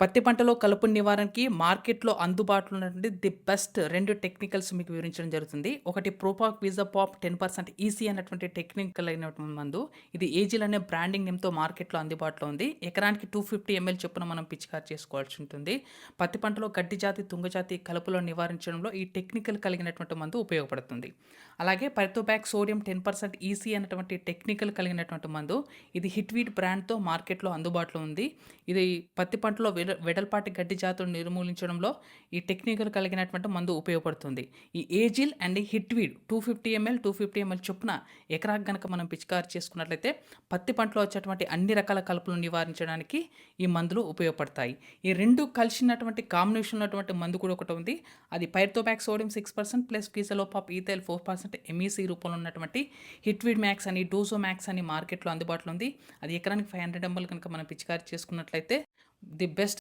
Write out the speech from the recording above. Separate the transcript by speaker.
Speaker 1: పత్తి పంటలో కలుపు నివారణకి మార్కెట్‌లో అందుబాటులో ఉన్నటువంటి ది బెస్ట్ రెండు టెక్నికల్స్ మీకు వివరించడం జరుగుతుంది. ఒకటి ప్రోపాక్ విజాపాప్ 10% ఈసీ అన్నటువంటి టెక్నికల్ అయినటువంటి మందు. ఇది ఏజిల్ అనే బ్రాండింగ్ నేమ్‌తో మార్కెట్‌లో అందుబాటులో ఉంది. ఎకరానికి 250 ఎంఎల్ చొప్పున మనం పిచికారి చేసుకోవాల్సి ఉంటుంది. పత్తి పంటలో గడ్డి జాతి, తుంగ జాతి నివారించడంలో ఈ టెక్నికల్ కలిగినటువంటి మందు ఉపయోగపడుతుంది. అలాగే పరితోబ్యాక్ సోడియం 10% ఈసీ అన్నటువంటి టెక్నికల్ కలిగినటువంటి మందు. ఇది హిట్వీట్ బ్రాండ్‌తో మార్కెట్‌లో అందుబాటులో ఉంది. ఇది పత్తి పంటలో వెడల్పాటి గడ్డి జాతులను నిర్మూలించడంలో ఈ టెక్నికల్ కలిగినటువంటి మందు ఉపయోగపడుతుంది. ఈ Agil and Hitweed 250 ML, 250 ML చొప్పున ఎకరాకి గనక మనం పిచికారి చేసుకున్నట్లయితే పత్తి పంటలో వచ్చేటువంటి అన్ని రకాల కలుపులను నివారించడానికి ఈ మందులు ఉపయోగపడతాయి. ఈ రెండు కలిసినటువంటి కాంబినేషన్ ఉన్నటువంటి మందు కూడా ఒకటి ఉంది. అది పైథోబాక్ సోడియం సిక్స్ పర్సెంట్ ప్లస్ ఫిజలోపాప్ ఈథైల్ ఫోర్ పర్సెంట్ ఎంఈసీ రూపంలో ఉన్నటువంటి హిట్‌వీడ్ మ్యాక్స్ అని, డోజో మ్యాక్స్ అని మార్కెట్‌లో అందుబాటులో ఉంది. అది ఎకరానికి 500 ఎంఎల్ కనుక మనం పిచికారి చేసుకున్నట్లయితే ది బెస్ట్